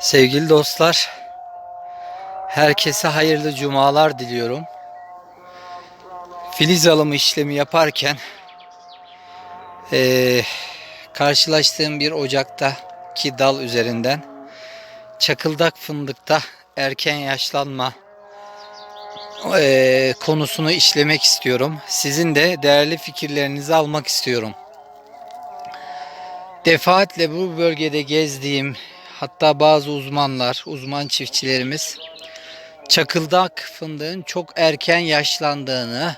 Sevgili dostlar, herkese hayırlı cumalar diliyorum. Filiz alımı işlemi yaparken eee, karşılaştığım bir ocaktaki dal üzerinden çakıldak fındıkta erken yaşlanma eee, konusunu işlemek istiyorum. Sizin de değerli fikirlerinizi almak istiyorum. Defaatle bu bölgede gezdiğim hatta bazı uzmanlar, uzman çiftçilerimiz çakıldak fındığın çok erken yaşlandığını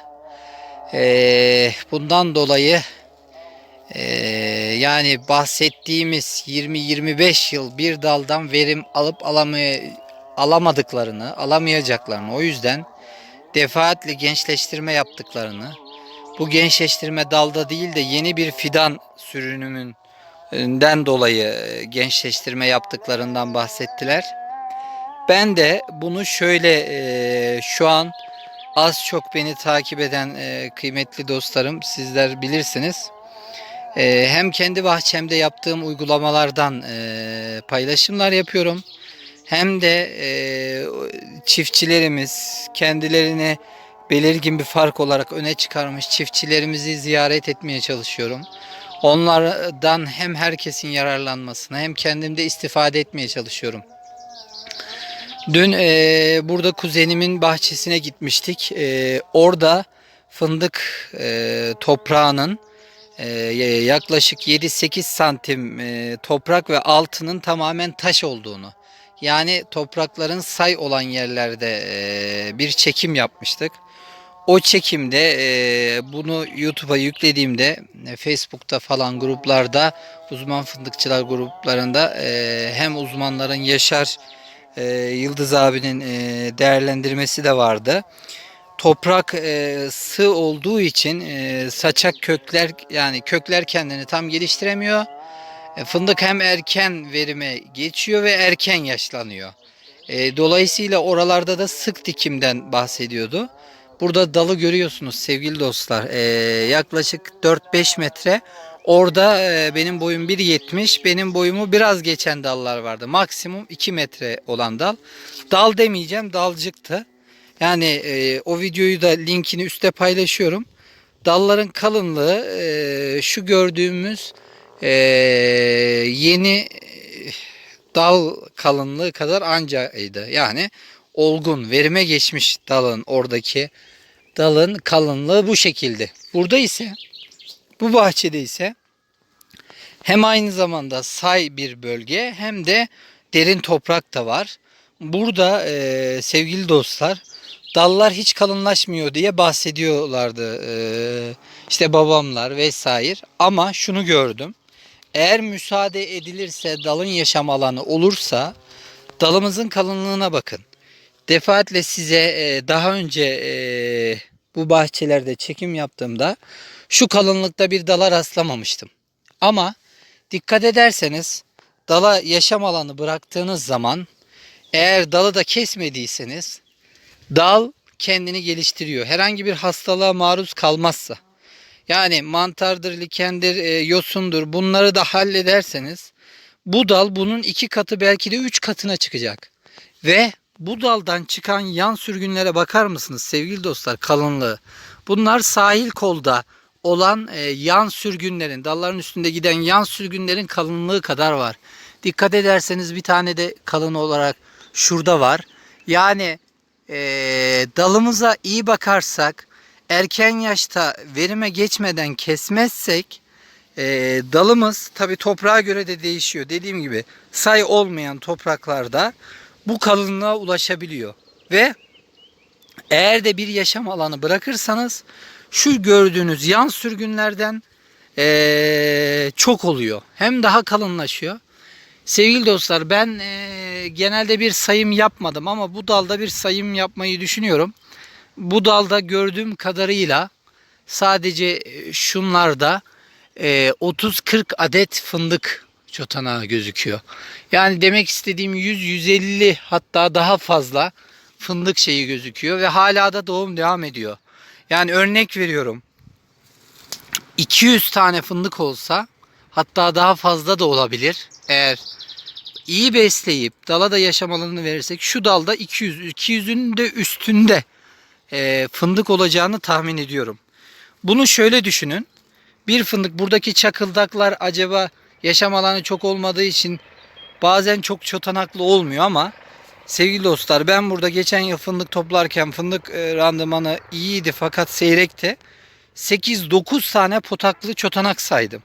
eee, bundan dolayı eee, yani bahsettiğimiz 20-25 yıl bir daldan verim alıp alamay alamadıklarını, alamayacaklarını o yüzden defaatle gençleştirme yaptıklarını bu gençleştirme dalda değil de yeni bir fidan sürünümün den dolayı e, gençleştirme yaptıklarından bahsettiler. Ben de bunu şöyle e, şu an az çok beni takip eden e, kıymetli dostlarım sizler bilirsiniz. Hem kendi bahçemde yaptığım uygulamalardan paylaşımlar yapıyorum. Hem de çiftçilerimiz kendilerini belirgin bir fark olarak öne çıkarmış çiftçilerimizi ziyaret etmeye çalışıyorum. Onlardan hem herkesin yararlanmasına hem kendim de istifade etmeye çalışıyorum. Dün e, burada kuzenimin bahçesine gitmiştik. E, orada fındık e, toprağının e, yaklaşık 7-8 santim e, toprak ve altının tamamen taş olduğunu. Yani toprakların say olan yerlerde e, bir çekim yapmıştık. O çekimde e, bunu YouTube'a yüklediğimde e, Facebook'ta falan gruplarda uzman fındıkçılar gruplarında e, hem uzmanların Yaşar e, Yıldız abinin e, değerlendirmesi de vardı. Toprak e, sığ olduğu için e, saçak kökler yani kökler kendini tam geliştiremiyor. E, fındık hem erken verime geçiyor ve erken yaşlanıyor. E, dolayısıyla oralarda da sık dikimden bahsediyordu. Burada dalı görüyorsunuz sevgili dostlar. Ee, yaklaşık 4-5 metre. Orada e, benim boyum 1.70. Benim boyumu biraz geçen dallar vardı. Maksimum 2 metre olan dal. Dal demeyeceğim dalcıktı. Yani e, o videoyu da linkini üstte paylaşıyorum. Dalların kalınlığı e, şu gördüğümüz e, yeni e, dal kalınlığı kadar ancaydı. Yani olgun, verime geçmiş dalın oradaki dalın kalınlığı bu şekilde. Burada ise bu bahçede ise hem aynı zamanda say bir bölge hem de derin toprak da var. Burada e, sevgili dostlar dallar hiç kalınlaşmıyor diye bahsediyorlardı e, işte babamlar vesaire ama şunu gördüm. Eğer müsaade edilirse dalın yaşam alanı olursa dalımızın kalınlığına bakın. Defaatle size e, daha önce e, bu bahçelerde çekim yaptığımda şu kalınlıkta bir dala rastlamamıştım. Ama dikkat ederseniz dala yaşam alanı bıraktığınız zaman eğer dalı da kesmediyseniz dal kendini geliştiriyor. Herhangi bir hastalığa maruz kalmazsa. Yani mantardır, likendir, e, yosundur bunları da hallederseniz bu dal bunun iki katı belki de üç katına çıkacak. Ve bu daldan çıkan yan sürgünlere bakar mısınız sevgili dostlar kalınlığı? Bunlar sahil kolda olan e, yan sürgünlerin, dalların üstünde giden yan sürgünlerin kalınlığı kadar var. Dikkat ederseniz bir tane de kalın olarak şurada var. Yani e, dalımıza iyi bakarsak, erken yaşta verime geçmeden kesmezsek, e, dalımız tabi toprağa göre de değişiyor. Dediğim gibi say olmayan topraklarda bu kalınlığa ulaşabiliyor. Ve eğer de bir yaşam alanı bırakırsanız şu gördüğünüz yan sürgünlerden ee, çok oluyor. Hem daha kalınlaşıyor. Sevgili dostlar ben ee, genelde bir sayım yapmadım ama bu dalda bir sayım yapmayı düşünüyorum. Bu dalda gördüğüm kadarıyla sadece şunlarda ee, 30-40 adet fındık çotanağı gözüküyor. Yani demek istediğim 100-150 hatta daha fazla fındık şeyi gözüküyor ve hala da doğum devam ediyor. Yani örnek veriyorum. 200 tane fındık olsa hatta daha fazla da olabilir. Eğer iyi besleyip dala da yaşam alanını verirsek şu dalda 200 200'ün de üstünde e, fındık olacağını tahmin ediyorum. Bunu şöyle düşünün. Bir fındık buradaki çakıldaklar acaba yaşam alanı çok olmadığı için bazen çok çotanaklı olmuyor ama sevgili dostlar ben burada geçen yıl fındık toplarken fındık e, randımanı iyiydi fakat seyrekti. 8-9 tane potaklı çotanak saydım.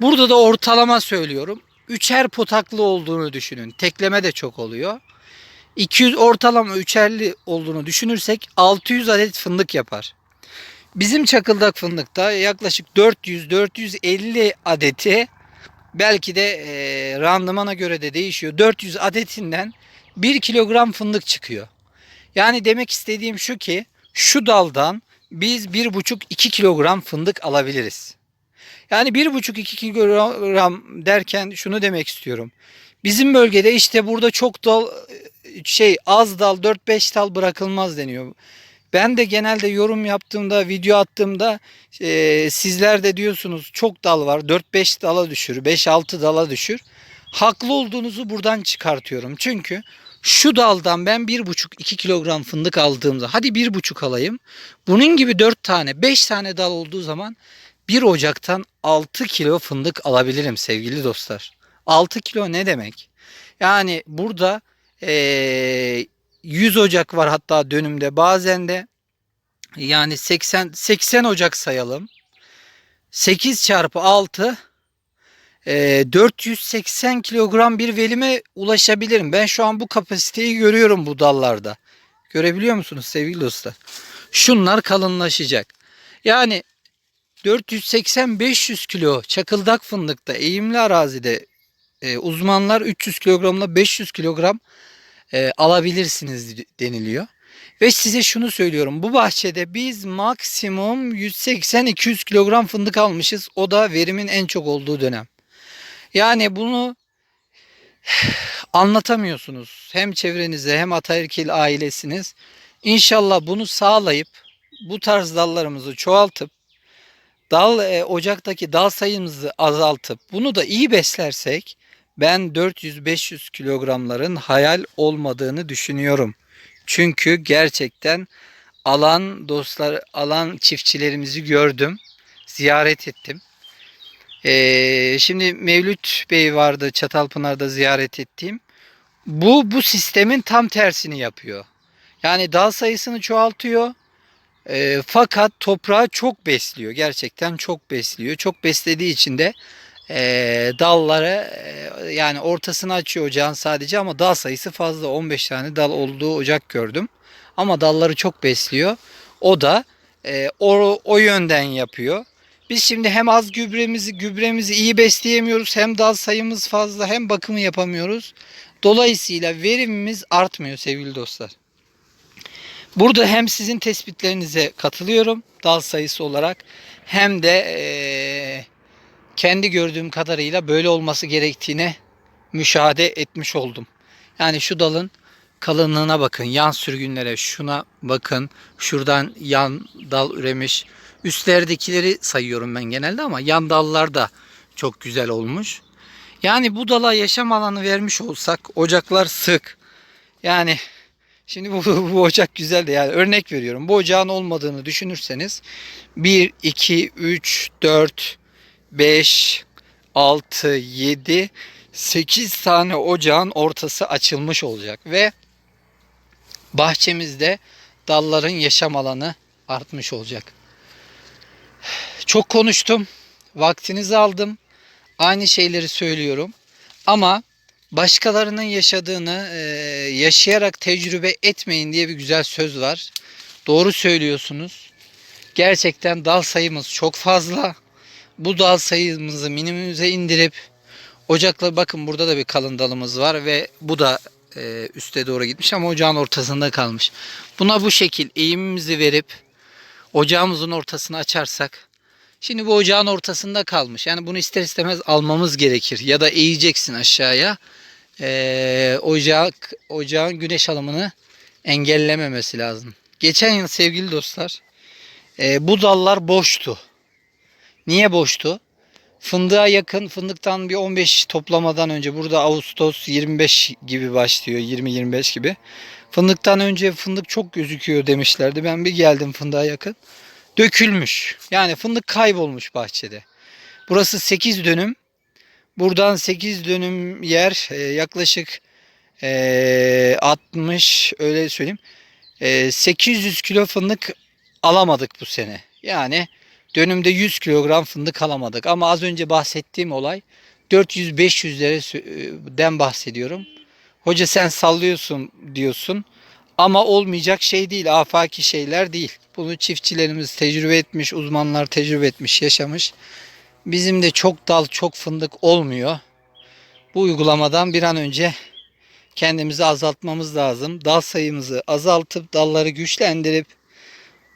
Burada da ortalama söylüyorum. Üçer potaklı olduğunu düşünün. Tekleme de çok oluyor. 200 ortalama üçerli olduğunu düşünürsek 600 adet fındık yapar. Bizim çakıldak fındıkta yaklaşık 400-450 adeti belki de e, randımana göre de değişiyor. 400 adetinden 1 kilogram fındık çıkıyor. Yani demek istediğim şu ki şu daldan biz 1,5-2 kilogram fındık alabiliriz. Yani 1,5-2 kilogram derken şunu demek istiyorum. Bizim bölgede işte burada çok dal şey az dal 4-5 dal bırakılmaz deniyor. Ben de genelde yorum yaptığımda, video attığımda e, sizler de diyorsunuz çok dal var. 4-5 dala düşür, 5-6 dala düşür. Haklı olduğunuzu buradan çıkartıyorum. Çünkü şu daldan ben 1,5-2 kilogram fındık aldığımda hadi 1,5 alayım. Bunun gibi 4 tane 5 tane dal olduğu zaman 1 Ocak'tan 6 kilo fındık alabilirim sevgili dostlar. 6 kilo ne demek? Yani burada eee 100 Ocak var hatta dönümde bazen de yani 80 80 Ocak sayalım. 8 çarpı 6 eee, 480 kilogram bir velime ulaşabilirim. Ben şu an bu kapasiteyi görüyorum bu dallarda. Görebiliyor musunuz sevgili dostlar? Şunlar kalınlaşacak. Yani 480-500 kilo çakıldak fındıkta eğimli arazide e, uzmanlar 300 kilogramla 500 kilogram e, alabilirsiniz deniliyor. Ve size şunu söylüyorum. Bu bahçede biz maksimum 180-200 kilogram fındık almışız. O da verimin en çok olduğu dönem. Yani bunu anlatamıyorsunuz. Hem çevrenize hem Ataerkil ailesiniz. İnşallah bunu sağlayıp bu tarz dallarımızı çoğaltıp dal e, ocaktaki dal sayımızı azaltıp bunu da iyi beslersek ben 400-500 kilogramların hayal olmadığını düşünüyorum. Çünkü gerçekten alan dostlar, alan çiftçilerimizi gördüm, ziyaret ettim. Ee, şimdi Mevlüt Bey vardı Çatalpınar'da ziyaret ettiğim. Bu bu sistemin tam tersini yapıyor. Yani dal sayısını çoğaltıyor. E, fakat toprağı çok besliyor. Gerçekten çok besliyor. Çok beslediği için de e, dalları e, yani ortasını açıyor ocağın sadece ama dal sayısı fazla. 15 tane dal olduğu ocak gördüm. Ama dalları çok besliyor. O da e, o, o yönden yapıyor. Biz şimdi hem az gübremizi gübremizi iyi besleyemiyoruz hem dal sayımız fazla hem bakımı yapamıyoruz. Dolayısıyla verimimiz artmıyor sevgili dostlar. Burada hem sizin tespitlerinize katılıyorum dal sayısı olarak hem de eee, kendi gördüğüm kadarıyla böyle olması gerektiğine müşahede etmiş oldum. Yani şu dalın kalınlığına bakın, yan sürgünlere şuna bakın. Şuradan yan dal üremiş. Üstlerdekileri sayıyorum ben genelde ama yan dallar da çok güzel olmuş. Yani bu dala yaşam alanı vermiş olsak ocaklar sık. Yani Şimdi bu, bu ocak güzel de yani örnek veriyorum. Bu ocağın olmadığını düşünürseniz 1, 2, 3, 4, 5, 6, 7, 8 tane ocağın ortası açılmış olacak ve bahçemizde dalların yaşam alanı artmış olacak. Çok konuştum. Vaktinizi aldım. Aynı şeyleri söylüyorum. Ama başkalarının yaşadığını e, yaşayarak tecrübe etmeyin diye bir güzel söz var. Doğru söylüyorsunuz. Gerçekten dal sayımız çok fazla. Bu dal sayımızı minimumuze indirip ocakla bakın burada da bir kalın dalımız var ve bu da e, üste doğru gitmiş ama ocağın ortasında kalmış. Buna bu şekil eğimimizi verip ocağımızın ortasını açarsak Şimdi bu ocağın ortasında kalmış. Yani bunu ister istemez almamız gerekir. Ya da eğeceksin aşağıya. Ee, ocak, ocağın güneş alımını engellememesi lazım. Geçen yıl sevgili dostlar e, bu dallar boştu. Niye boştu? Fındığa yakın, fındıktan bir 15 toplamadan önce burada Ağustos 25 gibi başlıyor, 20-25 gibi. Fındıktan önce fındık çok gözüküyor demişlerdi. Ben bir geldim fındığa yakın. Dökülmüş. Yani fındık kaybolmuş bahçede. Burası 8 dönüm. Buradan 8 dönüm yer e, yaklaşık e, 60 öyle söyleyeyim. E, 800 kilo fındık alamadık bu sene. Yani dönümde 100 kilogram fındık alamadık. Ama az önce bahsettiğim olay 400-500'den bahsediyorum. Hoca sen sallıyorsun diyorsun. Ama olmayacak şey değil, afaki şeyler değil. Bunu çiftçilerimiz tecrübe etmiş, uzmanlar tecrübe etmiş, yaşamış. Bizim de çok dal, çok fındık olmuyor. Bu uygulamadan bir an önce kendimizi azaltmamız lazım. Dal sayımızı azaltıp dalları güçlendirip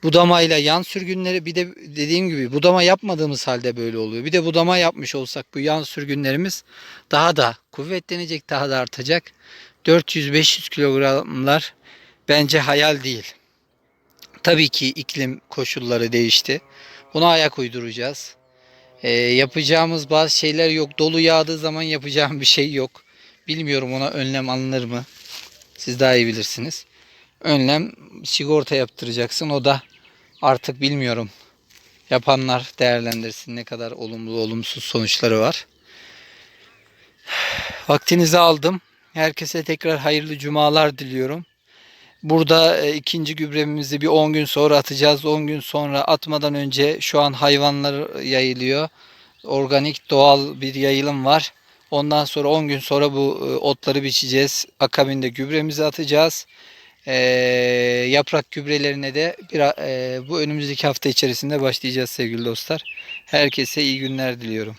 budamayla yan sürgünleri bir de dediğim gibi budama yapmadığımız halde böyle oluyor. Bir de budama yapmış olsak bu yan sürgünlerimiz daha da kuvvetlenecek, daha da artacak. 400-500 kilogramlar bence hayal değil. Tabii ki iklim koşulları değişti. Buna ayak uyduracağız. Ee, yapacağımız bazı şeyler yok. Dolu yağdığı zaman yapacağım bir şey yok. Bilmiyorum ona önlem alınır mı? Siz daha iyi bilirsiniz. Önlem sigorta yaptıracaksın. O da artık bilmiyorum. Yapanlar değerlendirsin ne kadar olumlu olumsuz sonuçları var. Vaktinizi aldım. Herkese tekrar hayırlı cumalar diliyorum. Burada e, ikinci gübremizi bir 10 gün sonra atacağız. 10 gün sonra atmadan önce şu an hayvanlar yayılıyor. Organik doğal bir yayılım var. Ondan sonra 10 gün sonra bu e, otları biçeceğiz. Akabinde gübremizi atacağız. E, yaprak gübrelerine de bir, e, bu önümüzdeki hafta içerisinde başlayacağız sevgili dostlar. Herkese iyi günler diliyorum.